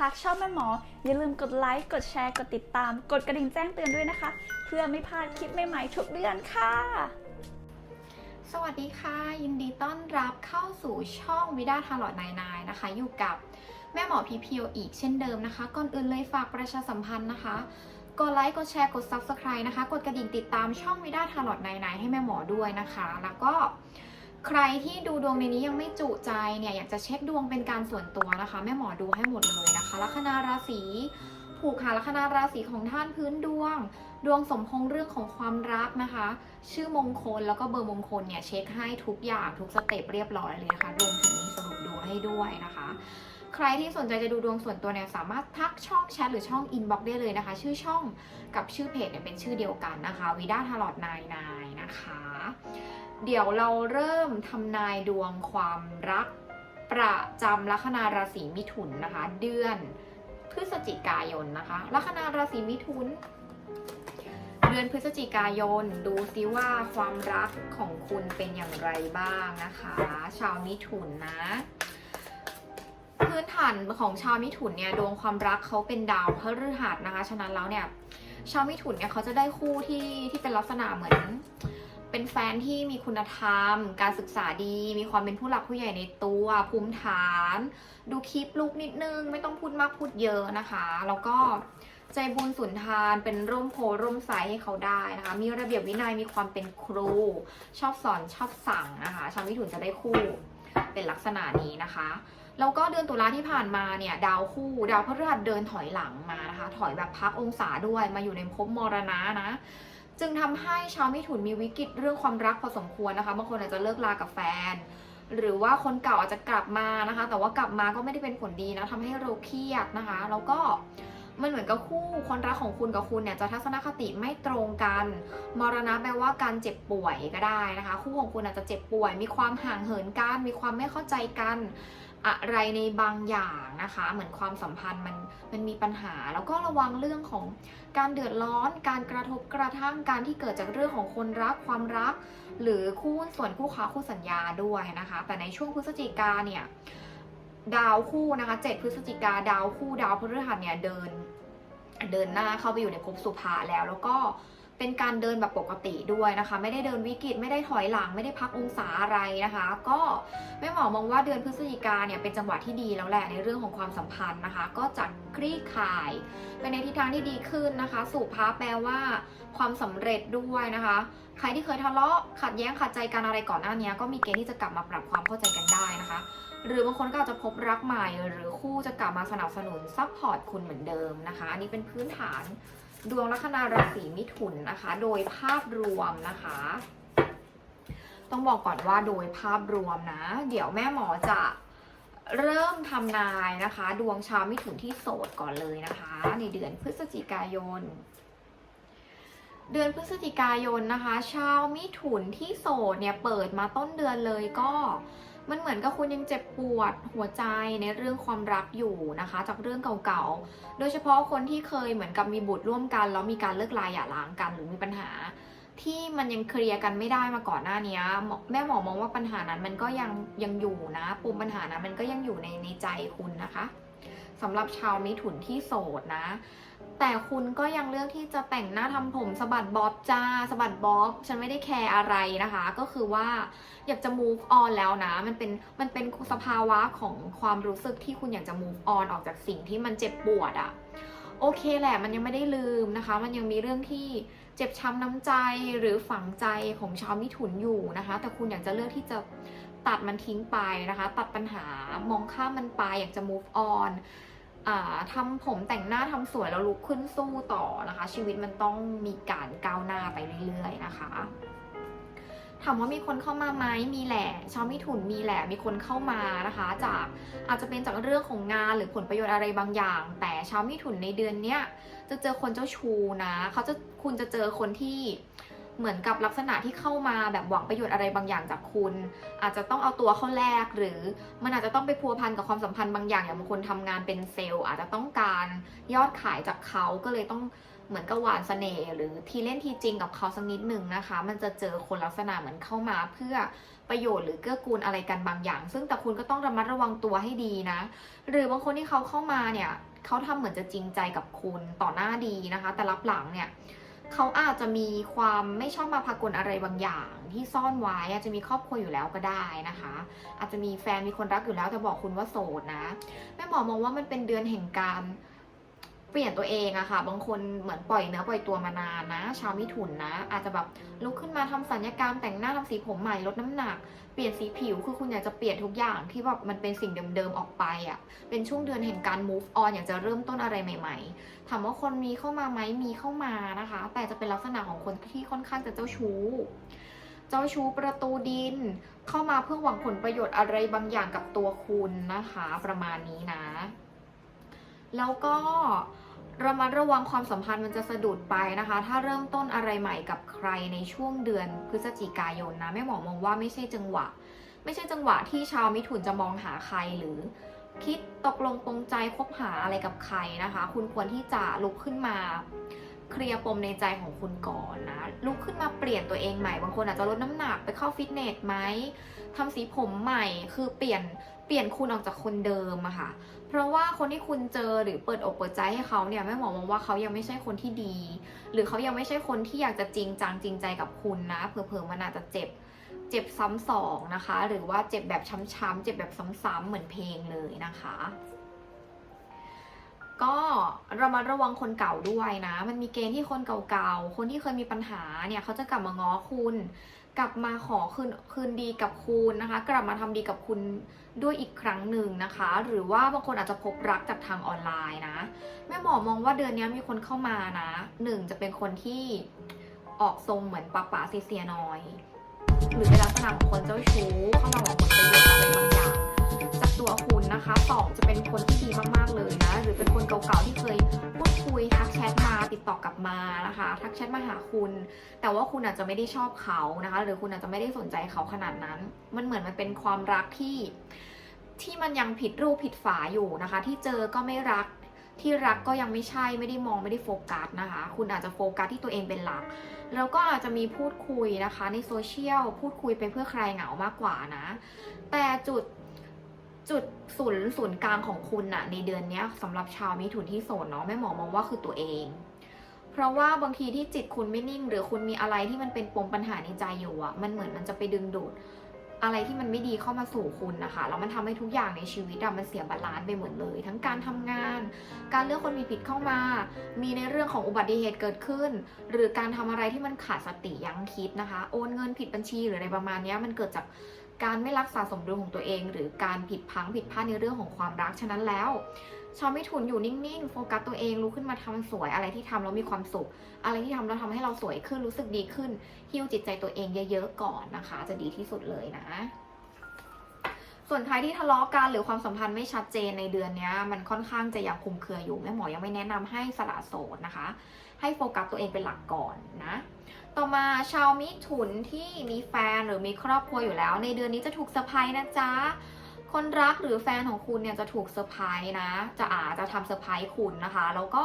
หากชอบแม่หมอ อย่าลืมกดไลค์ กดแชร์ กดติดตาม กดกระดิ่งแจ้งเตือนด้วยนะคะ เพื่อไม่พลาดคลิปใหม่ๆทุกเดือนค่ะ สวัสดีค่ะ ยินดีต้อนรับเข้าสู่ช่องวิดาทาร์ลอดนายนายนะคะ อยู่กับแม่หมอพีพีอีกเช่นเดิมนะคะ ก่อนอื่นเลยฝากประชาสัมพันธ์นะคะกดไลค์ กดแชร์ กด Subscribe นะคะ กดกระดิ่งติดตามช่องวิดาทาร์ลอดนายนายให้แม่หมอด้วยนะคะ แล้วก็ ใครที่ดูดวงในนี้ยังไม่จุใจเนี่ยอยากจะเช็คดวงเป็นการส่วนตัวนะคะ แม่หมอดูให้หมดเลยนะคะลัคนาราศีผูกค่ะลัคนาราศีของท่านพื้นดวง ดวงสมพงษ์เรื่องของความรักนะคะ ชื่อมงคลแล้วก็เบอร์มงคลเนี่ยเช็คให้ทุกอย่างทุกสเต็ปเรียบร้อยเลยนะคะรวมถึงมีสรุปดวงให้ด้วยนะคะ ใครที่สนใจจะดูดวงส่วนตัวเนี่ยสามารถทักช่องแชทหรือช่องอินบ็อกได้เลยนะคะ ชื่อช่องกับชื่อเพจเนี่ยเป็นชื่อเดียวกันนะคะวิด้าทาร์ลอดนายนายนะคะ เดี๋ยวเราเริ่มทำนายดวงความรัก ประจำลัคนาราศีมิถุนนะคะ เดือนพฤศจิกายนนะคะลัคนาราศีมิถุน เดือนพฤศจิกายน ดูซิว่าความรักของคุณเป็นอย่างไรบ้างนะคะ ชาวมิถุนนะพื้นฐานของชาวมิถุนเนี่ยดวงความรักเขาเป็นดาวพฤหัสนะคะ ฉะนั้นแล้วเนี่ยชาวมิถุนเนี่ยเขาจะได้คู่ที่ที่เป็นลักษณะเหมือน เป็นแฟนที่มีคุณธรรม การศึกษาดี มีความเป็นผู้หลักผู้ใหญ่ในตัว ภูมิฐาน ดูคลิปลูกนิดนึง ไม่ต้องพูดมากพูดเยอะนะคะ แล้วก็ใจบุญสุนทานเป็นร่มโพร่มไซให้เขาได้นะคะ มีระเบียบวินัยมีความเป็นครู ชอบสอนชอบสั่งนะคะ ชาวมิถุนจะได้คู่เป็นลักษณะนี้นะคะ แล้วก็เดือนตุลาที่ผ่านมาเนี่ย ดาวคู่ ดาวพฤหัสเดินถอยหลังมานะคะ ถอยแบบพักองศาด้วยมาอยู่ในภพมรณะนะ จึงทำให้ชาวมิถุนมีวิกฤตเรื่องความรักพอสมควรนะคะ บางคนอาจจะเลิกลากับแฟน หรือว่าคนเก่าอาจจะกลับมานะคะ แต่ว่ากลับมาก็ไม่ได้เป็นผลดีนะทำให้เราเครียดนะคะ แล้วก็มันเหมือนกับคู่คนรักของคุณกับคุณเนี่ยจะทัศนคติไม่ตรงกัน มรณะแปลว่าการเจ็บป่วยก็ได้นะคะ คู่ของคุณอาจจะเจ็บป่วย มีความห่างเหินกัน มีความไม่เข้าใจกัน อะไรในบางอย่างนะคะ เหมือนความสัมพันธ์มันมันมีปัญหา แล้วก็ระวังเรื่องของ การเดือดร้อน การกระทบกระทั่งการที่เกิดจากเรื่องของคนรักความรัก หรือคู่ส่วนคู่ค้าคู่สัญญาด้วยนะคะ แต่ในช่วงพฤศจิกาเนี่ยดาวคู่นะคะ7พฤศจิกาดาวคู่ดาวพฤหัสเนี่ยเดิน เดินหน้าเข้าไปอยู่ในภพสุภาแล้วแล้วก็ เป็นการเดินแบบปกติด้วยนะคะ ไม่ได้เดินวิกฤตไม่ได้ถอยหลัง ไม่ได้พักองศาอะไรนะคะ ก็แม่หมอมองว่าเดือนพฤศจิกาเนี่ยเป็นจังหวะที่ดีแล้วแหละในเรื่องของความสัมพันธ์นะคะ ก็จะคลี่คลายไปในทิศทางที่ดีขึ้นนะคะ สู่พาแปลว่า ความสำเร็จด้วยนะคะ ใครที่เคยทะเลาะขัดแย้งขัดใจกันอะไรก่อนหน้านี้ก็มีเกณฑ์ที่จะกลับมาปรับความเข้าใจกันได้นะคะ หรือบางคนก็อาจจะพบรักใหม่ หรือคู่จะกลับมาสนับสนุนซัพพอร์ตคุณเหมือนเดิมนะคะอันนี้เป็นพื้นฐาน ดวงลัคนาราศีมิถุนนะคะ โดยภาพรวมนะคะ ต้องบอกก่อนว่าโดยภาพรวมนะ เดี๋ยวแม่หมอจะเริ่มทำนายนะคะ ดวงชาวมิถุนที่โสดก่อนเลยนะคะ ในเดือนพฤศจิกายน เดือนพฤศจิกายนนะคะ ชาวมิถุนที่โสดเนี่ยเปิดมาต้นเดือนเลยก็ มันเหมือนกับคุณยังเจ็บปวดหัวใจในเรื่องความรักอยู่นะคะ จากเรื่องเก่าๆ โดยเฉพาะคนที่เคยเหมือนกับมีบุตรร่วมกันแล้วมีการเลิกลาหย่าร้างกันหรือมีปัญหา ที่มันยังเคลียร์กันไม่ได้มาก่อนหน้านี้แม่หมอมองว่าปัญหานั้นมันก็ยังยังอยู่นะปมปัญหานั้นมันก็ยังอยู่ในในใจคุณนะคะสำหรับชาวมิถุนที่โสดนะ แต่คุณก็ยังเลือกที่จะแต่งหน้าทำผมสะบัดบ๊อบจ้าสะบัดบ๊อบฉันไม่ได้แคร์อะไรนะคะ ก็คือว่าอยากจะ move on แล้วนะ มันเป็นมันเป็นสภาวะของความรู้สึกที่คุณอยากจะ move on ออกจากสิ่งที่มันเจ็บปวดอะโอเคแหละมันยังไม่ได้ลืมนะคะ มันยังมีเรื่องที่เจ็บช้ำน้ำใจหรือฝังใจของชาวมิถุนอยู่นะคะ แต่คุณอยากจะเลือกที่จะตัดมันทิ้งไปนะคะ ตัดปัญหามองข้ามมันไปอยากจะ move on อ่าทำผมแต่งหน้าทำสวยแล้วลุกขึ้นสู้ต่อนะคะ ชีวิตมันต้องมีการก้าวหน้าไปเรื่อยๆนะคะถามว่ามีคนเข้ามาไหมมีแหละชาวมิถุนมีแหละมีคนเข้ามานะคะ จากอาจจะเป็นจากเรื่องของงานหรือผลประโยชน์อะไรบางอย่าง แต่ชาวมิถุนในเดือนเนี้ยจะเจอคนเจ้าชูนะ เขาจะคุณจะเจอคนที่ เหมือนกับลักษณะที่เข้ามาแบบหวังประโยชน์อะไรบางอย่างจากคุณ อาจจะต้องเอาตัวเข้าแลกหรือมันอาจจะต้องไปพัวพันกับความสัมพันธ์บางอย่างอย่างบางคนทำงานเป็นเซลล์ อาจจะต้องการยอดขายจากเขาก็เลยต้องเหมือนกับหวานเสน่ห์หรือทีเล่นทีจริงกับเขาสักนิดหนึ่งนะคะ มันจะเจอคนลักษณะเหมือนเข้ามาเพื่อประโยชน์หรือเกื้อกูลอะไรกันบางอย่าง ซึ่งแต่คุณก็ต้องระมัดระวังตัวให้ดีนะ หรือบางคนที่เขาเข้ามาเนี่ยเขาทำเหมือนจะจริงใจกับคุณต่อหน้าดีนะคะ แต่รับหลังเนี่ย เขาอาจจะมีความไม่ชอบมาพากลอะไรบางอย่าง ที่ซ่อนไว้อาจจะมีครอบครัวอยู่แล้วก็ได้นะคะ อาจจะมีแฟนมีคนรักอยู่แล้วแต่บอกคุณว่าโสดนะแม่หมอมองว่ามันเป็นเดือนแห่งการ เปลี่ยนตัวเองอะค่ะ บางคนเหมือนปล่อยเนื้อปล่อยตัวมานานนะ ชาวมิถุนนะ อาจจะแบบลุกขึ้นมาทำสัญญกรรมแต่งหน้าทำสีผมใหม่ลดน้ำหนัก เปลี่ยนสีผิวคือคุณอยากจะเปลี่ยนทุกอย่างที่แบบมันเป็นสิ่งเดิมๆออกไปอะเป็นช่วงเดือนแห่งการ move on อยากจะเริ่มต้นอะไรใหม่ ๆ ถามว่าคนมีเข้ามาไหมมีเข้ามานะคะ แต่จะเป็นลักษณะของคนที่ค่อนข้างจะเจ้าชู้เจ้าชู้ประตูดิน เข้ามาเพื่อหวังผลประโยชน์อะไรบางอย่างกับตัวคุณนะคะ ประมาณนี้นะ แล้วก็ระมัดระวังความสัมพันธ์มันจะสะดุดไปนะคะ ถ้าเริ่มต้นอะไรใหม่กับใครในช่วงเดือนพฤศจิกายนนะแม่หมอมองว่าไม่ใช่จังหวะ ไม่ใช่จังหวะที่ชาวมิถุนจะมองหาใครหรือ คิดตกลงปรงใจคบหาอะไรกับใครนะคะ คุณควรที่จะลุกขึ้นมา เคลียร์ปมในใจของคุณก่อนนะ ลุกขึ้นมาเปลี่ยนตัวเองใหม่ บางคนอาจจะลดน้ำหนักไปเข้าฟิตเนสไหมทำสีผมใหม่ คือเปลี่ยนเปลี่ยนคุณออกจากคนเดิมอะค่ะ เพราะว่าคนที่คุณเจอหรือเปิดอกเปิดใจให้เขาเนี่ยแม่หมอมองว่าเขายังไม่ใช่คนที่ดี หรือเขายังไม่ใช่คนที่อยากจะจริงจังจริงใจกับคุณนะ เผลอๆมันอาจจะเจ็บเจ็บซ้ำสองนะคะ หรือว่าเจ็บแบบช้ำๆเจ็บแบบซ้ำๆเหมือนเพลงเลยนะคะ ก็ระมัดระวังคนเก่าด้วยนะ มันมีเกณฑ์ที่คนเก่าๆ คนที่เคยมีปัญหาเนี่ยเขาจะกลับมาง้อคุณ กลับมาขอคืนคืนดีกับคุณนะคะ กลับมาทำดีกับคุณด้วยอีกครั้งหนึ่งนะคะ หรือว่าบางคนอาจจะพบรักจากทางออนไลน์นะ แม่หมอมองว่าเดือนนี้มีคนเข้ามานะหนึ่งจะเป็นคนที่ออกทรงเหมือนปาป๋าเซียเซียนอย หรือเป็นลักษณะของคนเจ้าชู้เข้ามาหวังผลประโยชน์อะไรบางอย่าง ตัวคุณนะคะสองจะเป็นคนที่ดีมากๆเลยนะ หรือเป็นคนเก่าๆที่เคยพูดคุยทักแชทมาติดต่อกลับมานะคะ ทักแชทมาหาคุณ แต่ว่าคุณอาจจะไม่ได้ชอบเขานะคะ หรือคุณอาจจะไม่ได้สนใจเขาขนาดนั้น มันเหมือนมันเป็นความรักที่ที่มันยังผิดรูปผิดฝาอยู่นะคะ ที่เจอก็ไม่รักที่รักก็ยังไม่ใช่ไม่ได้มองไม่ได้โฟกัสนะคะ คุณอาจจะโฟกัสที่ตัวเองเป็นหลัก แล้วก็อาจจะมีพูดคุยนะคะ ในโซเชียลพูดคุยไปเพื่อใครเหงามากกว่านะ แต่จุด จุดศูนย์ศูนย์กลางของคุณน่ะในเดือนนี้สำหรับชาวมิถุนที่โสดเนาะแม่หมอมองว่าคือตัวเอง เพราะว่าบางทีที่จิตคุณไม่นิ่ง หรือคุณมีอะไรที่มันเป็นปมปัญหาในใจอยู่อะมันเหมือนมันจะไปดึงดูด อะไรที่มันไม่ดีเข้ามาสู่คุณนะคะแล้วมันทำให้ทุกอย่างในชีวิตอะมันเสียบาลานซ์ไปหมดเลย ทั้งการทำงาน การเลือกคนมีผิดเข้ามา มีในเรื่องของอุบัติเหตุเกิดขึ้น หรือการทำอะไรที่มันขาดสติยั้งคิดนะคะ โอนเงินผิดบัญชีหรืออะไรประมาณนี้มันเกิดจาก การไม่รักษาสมดุลของตัวเอง หรือการผิดพังผิดพลาดในเรื่องของความรักฉะนั้นแล้วชาวไม่ทุนอยู่นิ่งๆ โฟกัสตัวเองลุกขึ้นมาทำสวยอะไรที่ทำแล้วมีความสุข อะไรที่ทำแล้วทำให้เราสวยขึ้นรู้สึกดีขึ้นฮิวจิตใจตัวเองเยอะๆก่อนนะคะ จะดีที่สุดเลยนะ ส่วนใครที่ทะเลาะกันหรือความสัมพันธ์ไม่ชัดเจนในเดือนนี้มันค่อนข้างจะยังคลุมเครืออยู่แม่หมอยังไม่แนะนำให้สละโสดนะคะ ให้โฟกัสตัวเองเป็นหลักก่อนนะ ต่อมาชาวมิถุนที่มีแฟนหรือมีครอบครัวอยู่แล้ว ในเดือนนี้จะถูกเซอร์ไพรส์นะจ๊ะคนรักหรือแฟนของคุณเนี่ยจะถูกเซอร์ไพรส์นะ จะอาจจะทำเซอร์ไพรส์คุณนะคะ แล้วก็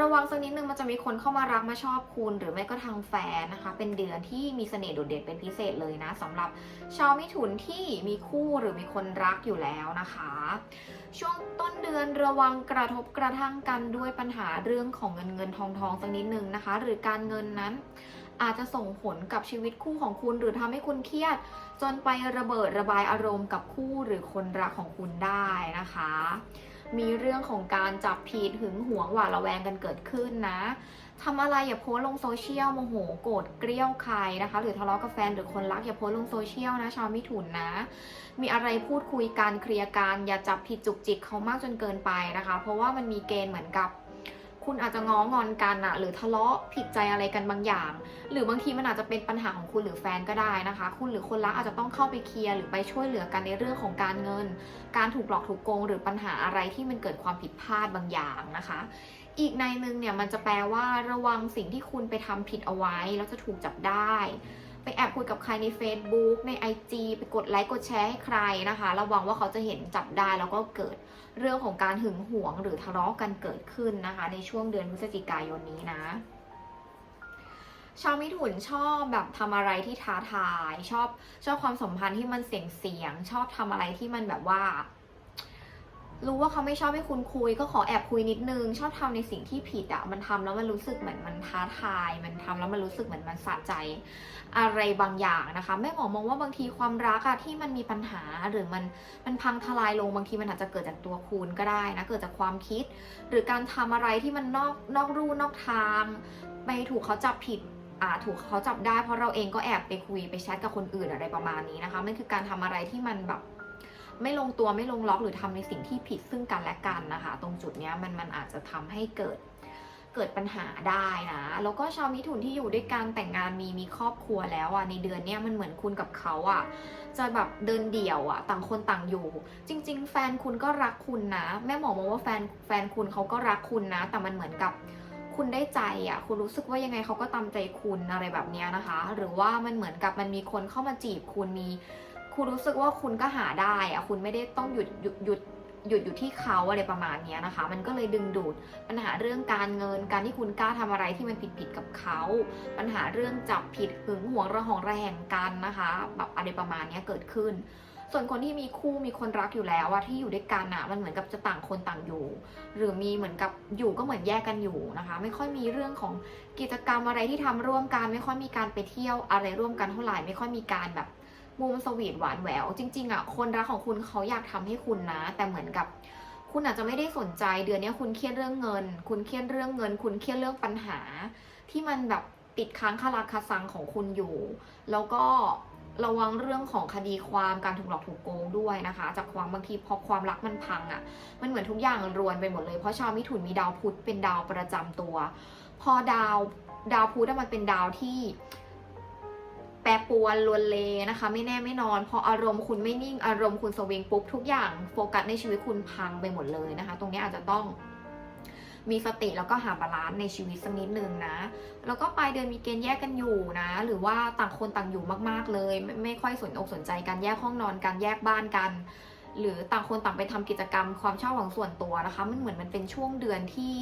ระวังสักนิดนึงมันจะมีคนเข้ามารักมาชอบคุณ หรือไม่ก็ทางแฟนนะคะ เป็นเดือนที่มีเสน่ห์โดดเด่นเป็นพิเศษเลยนะสำหรับชาวมิถุนที่มีคู่หรือมีคนรักอยู่แล้วนะคะ ช่วงต้นเดือนระวังกระทบกระทั่งกันด้วยปัญหาเรื่องของเงินเงินทองทองสักนิดนึงนะคะ หรือการเงินนั้นอาจจะส่งผลกับชีวิตคู่ของคุณ หรือทำให้คุณเครียด จนไประเบิดระบายอารมณ์กับคู่หรือคนรักของคุณได้นะคะ มีเรื่องของการจับผิดหึงหวงหวาดระแวงกันเกิดขึ้นนะทำอะไรอย่าโพสลงโซเชียลโมโหโกรธเกรี้ยวใครนะคะ หรือทะเลาะกับแฟนหรือคนรักอย่าโพสลงโซเชียลนะชาวมิถุนนะ มีอะไรพูดคุยกันเคลียร์กันอย่าจับผิดจุกจิกเขามากจนเกินไปนะคะ เพราะว่ามันมีเกณฑ์เหมือนกับ คุณอาจจะง้องอนกันอะหรือทะเลาะผิดใจอะไรกันบางอย่าง หรือบางทีมันอาจจะเป็นปัญหาของคุณหรือแฟนก็ได้นะคะ คุณหรือคนรักอาจจะต้องเข้าไปเคลียร์หรือไปช่วยเหลือกันในเรื่องของการเงิน การถูกหลอกถูกโกง หรือปัญหาอะไรที่มันเกิดความผิดพลาดบางอย่างนะคะอีกในหนึ่งเนี่ยมันจะแปลว่าระวังสิ่งที่คุณไปทำผิดเอาไว้ แล้วจะถูกจับได้ ไปแอบคุยกับใครใน Facebook ใน IG ไปกดไลค์กดแชร์ให้ใครนะคะ ระวังว่าเขาจะเห็นจับได้แล้วก็เกิดเรื่องของการหึงหวงหรือทะเลาะกันเกิดขึ้นนะคะ ในช่วงเดือนพฤศจิกายนนี้นะชาวมิถุนชอบแบบทำอะไรที่ท้าทาย ชอบชอบความสัมพันธ์ที่มันเสี่ยงเสียง ชอบทำอะไรที่มันแบบว่า รู้ว่าเขาไม่ชอบให้คุณคุย ก็ขอแอบคุยนิดนึง ชอบทำในสิ่งที่ผิดอะมันทำแล้วมันรู้สึกเหมือนมันท้าทาย มันทำแล้วมันรู้สึกเหมือนมันสะใจ อะไรบางอย่างนะคะแม่หมอมองว่าบางทีความรักอะที่มันมีปัญหาหรือมันมันพังทลายลงบางทีมันอาจจะเกิดจากตัวคุณก็ได้นะเกิดจากความคิด หรือการทำอะไรที่มันนอกนอกรูนอกทางไปถูกเขาจับผิดอาถูกเขาจับได้เพราะเราเองก็แอบไปคุยไปแชทกับคนอื่นอะไรประมาณนี้นะคะมันคือการทำอะไรที่มันแบบ ไม่ลงตัวไม่ลงล็อกหรือทำในสิ่งที่ผิดซึ่งกันและกันนะคะ ตรงจุดเนี้ยมันมันอาจจะทำให้เกิดเกิดปัญหาได้นะ แล้วก็ชาวมิถุนที่อยู่ด้วยกันแต่งงานมีมีครอบครัวแล้วอะในเดือนเนี้ยมันเหมือนคุณกับเขาอะจะแบบเดินเดี่ยวอะต่างคนต่างอยู่ จริง ๆ แฟนคุณก็รักคุณนะ แม่หมอมองว่าแฟนแฟนคุณเขาก็รักคุณนะ แต่มันเหมือนกับคุณได้ใจอะคุณรู้สึกว่ายังไงเขาก็ตามใจคุณอะไรแบบเนี้ยนะคะ หรือว่ามันเหมือนกับมันมีคนเข้ามาจีบคุณมี คุณรู้สึกว่าคุณก็หาได้อะคุณไม่ได้ต้องหยุดหยุดหยุดหยุดอยู่ที่เขาอะไรประมาณนี้นะคะ มันก็เลยดึงดูดปัญหาเรื่องการเงิน การที่คุณกล้าทำอะไรที่มันผิดผิดกับเขา ปัญหาเรื่องจับผิดหึงหวงระหองระแหงกันนะคะ แบบอะไรประมาณนี้เกิดขึ้น ส่วนคนที่มีคู่มีคนรักอยู่แล้วอะที่อยู่ด้วยกันอะมันเหมือนกับจะต่างคนต่างอยู่ หรือมีเหมือนกับอยู่ก็เหมือนแยกกันอยู่นะคะ ไม่ค่อยมีเรื่องของกิจกรรมอะไรที่ทำร่วมกัน ไม่ค่อยมีการไปเที่ยวอะไรร่วมกันเท่าไหร่ ไม่ค่อยมีการแบบ มุมสวีทหวานแหวว จริง ๆอะคนรักของคุณเขาอยากทำให้คุณนะ แต่เหมือนกับ คุณอาจจะไม่ได้สนใจเดือนนี้คุณเครียดเรื่องเงิน คุณเครียดเรื่องเงิน คุณเครียดเรื่องปัญหา ที่มันแบบติดค้างคาราคาซังของคุณอยู่ แล้วก็ระวังเรื่องของคดีความการถูกหลอกถูกโกงด้วยนะคะ จากความบางทีพอความรักมันพังอะ่ะ มันเหมือนทุกอย่างรวนไปหมดเลยเพราะชาวมิถุนมีดาวพุธเป็นดาวประจำตัว พอดาวดาวพุธมันเป็นดาวที่ แปรปรวนลวนเลนะคะ ไม่แน่ไม่นอน พออารมณ์คุณไม่นิ่งอารมณ์คุณสวิงปุ๊บทุกอย่างโฟกัสในชีวิตคุณพังไปหมดเลยนะคะ ตรงนี้อาจจะต้องมีสติแล้วก็หาบาลานซ์ในชีวิตสักนิดนึงนะ แล้วก็ปลายเดือนมีเกณฑ์แยกกันอยู่นะ หรือว่าต่างคนต่างอยู่มาก ๆ เลยไม่ไม่ค่อยสนอกสนใจกันแยกห้องนอนกันแยกบ้านกัน หรือต่างคนต่างไปทำกิจกรรมความชอบของส่วนตัวนะคะ มันเหมือนมันเป็นช่วงเดือนที่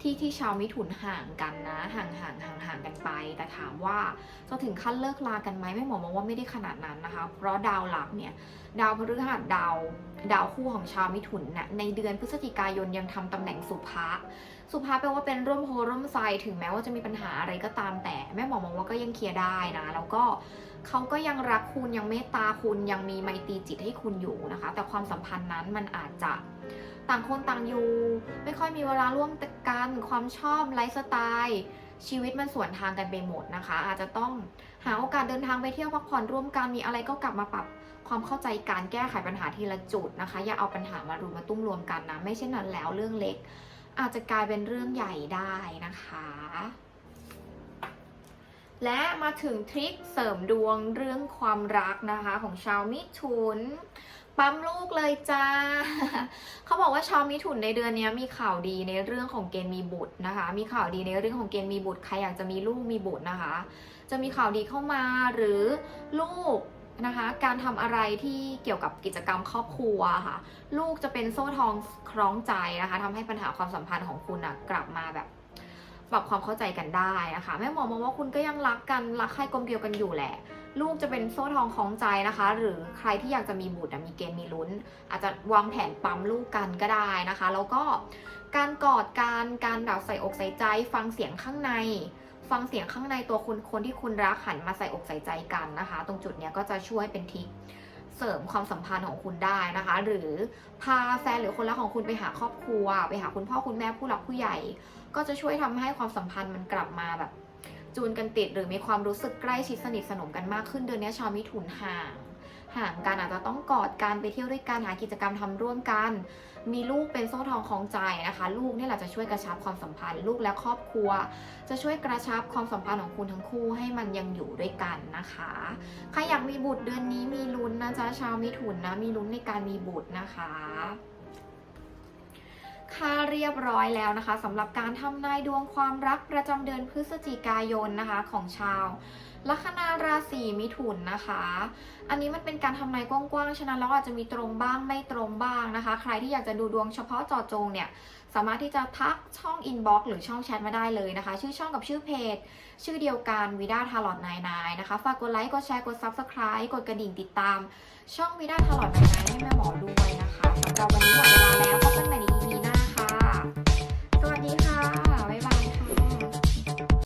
ที่ที่ชาวมิถุนห่างกันนะ ห่างห่างห่างห่างกันไป แต่ถามว่าจะถึงขั้นเลิกลากันไหมไม่หมอมองว่าไม่ได้ขนาดนั้นนะคะ เพราะดาวหลักเนี่ยดาวพฤหัสดาวดาวคู่ของชาวมิถุนเนี่ยในเดือนพฤศจิกายนยังทำตำแหน่งสุภะสุภะแปลว่าเป็นร่วมโพร่วมไซถึงแม้ว่าจะมีปัญหาอะไรก็ตามแต่แม่หมอมองว่าก็ยังเคลียร์ได้นะ แล้วก็ เขาก็ยังรักคุณยังเมตตาคุณยังมีไมตรีจิตให้คุณอยู่นะคะ แต่ความสัมพันธ์นั้นมันอาจจะต่างคนต่างอยู่ ไม่ค่อยมีเวลาร่วมกันความชอบไลฟ์สไตล์ชีวิตมันสวนทางกันไปหมดนะคะ อาจจะต้องหาโอกาสเดินทางไปเที่ยวพักผ่อนร่วมกันมีอะไรก็กลับมาปรับความเข้าใจการแก้ไขปัญหาทีละจุดนะคะ อย่าเอาปัญหามารุมมาตุ้มรวมกันนะ ไม่เช่นนั้นแล้วเรื่องเล็ก อาจจะกลายเป็นเรื่องใหญ่ได้นะคะ และมาถึงทริคเสริมดวงเรื่องความรักนะคะของชาวมิถุน ปั๊มลูกเลยจ้า เขาบอกว่าชาวมิถุนในเดือนนี้มีข่าวดีในเรื่องของเกณฑ์มีบุตรนะคะ มีข่าวดีในเรื่องของเกณฑ์มีบุตร ใครอยากจะมีลูกมีบุตรนะคะ จะมีข่าวดีเข้ามาหรือลูกนะคะ การทำอะไรที่เกี่ยวกับกิจกรรมครอบครัวค่ะ ลูกจะเป็นโซ่ทองคล้องใจนะคะทำให้ปัญหาความสัมพันธ์ของคุณนะกลับมาแบบ ปรับความเข้าใจกันได้นะคะแม่หมอมองว่าคุณก็ยังรักกันรักใครกลมเกลียวกันอยู่แหละ ลูกจะเป็นโซ่ทองคล้องใจนะคะ หรือใครที่อยากจะมีบุตรมีเกณฑ์มีลุ้น อาจจะวางแผนปั๊มลูกกันก็ได้นะคะ แล้วก็การกอดการการแบบใส่อกใส่ใจ ฟังเสียงข้างใน ฟังเสียงข้างในตัวคุณคนที่คุณรักหันมาใส่อกใส่ใจกันนะคะ ตรงจุดเนี้ยก็จะช่วยเป็นทิกเสริมความสัมพันธ์ของคุณได้นะคะ หรือพาแฟนหรือคนรักของคุณไปหาครอบครัว ไปหาคุณพ่อคุณแม่ผู้หลักผู้ใหญ่ ก็จะช่วยทำให้ความสัมพันธ์มันกลับมาแบบ จูนกันติดหรือมีความรู้สึกใกล้ชิดสนิทสนมกันมากขึ้นเดือนนี้ชาวมิถุนห่าง ห่างกันอาจจะต้องกอดกันไปเที่ยวด้วยกันหากิจกรรมทำร่วมกัน มีลูกเป็นโซ่ทองคล้องใจนะคะ ลูกนี่แหละจะช่วยกระชับความสัมพันธ์ ลูกและครอบครัว จะช่วยกระชับความสัมพันธ์ของคุณทั้งคู่ให้มันยังอยู่ด้วยกันนะคะใครอยากมีบุตรเดือนนี้มีลุ้นนะจ๊ะชาวมิถุนนะมีลุ้นในการมีบุตรนะคะ ค่าเรียบร้อยแล้วนะคะสำหรับการทำนายดวงความรักประจำเดือนพฤศจิกายนนะคะของชาวลัคนาราศีมิถุนนะคะ อันนี้มันเป็นการทำนายกว้างๆ ฉะนั้นแล้วอาจจะมีตรงบ้างไม่ตรงบ้างนะคะ ใครที่อยากจะดูดวงเฉพาะเจาะจงเนี่ย สามารถที่จะทักช่องอินบ็อกซ์หรือช่องแชทมาได้เลยนะคะ ชื่อช่องกับชื่อเพจ ชื่อเดียวกันวิด้าทาร์ลอตนายนายนะคะ ฝากกดไลค์ กดแชร์ กด Subscribe กดกระดิ่งติดตาม ช่องวิด้าทาร์ลอตนายนายให้แม่หมอด้วยนะคะสำหรับวันนี้หมดเวลาแล้วพบกันใหม่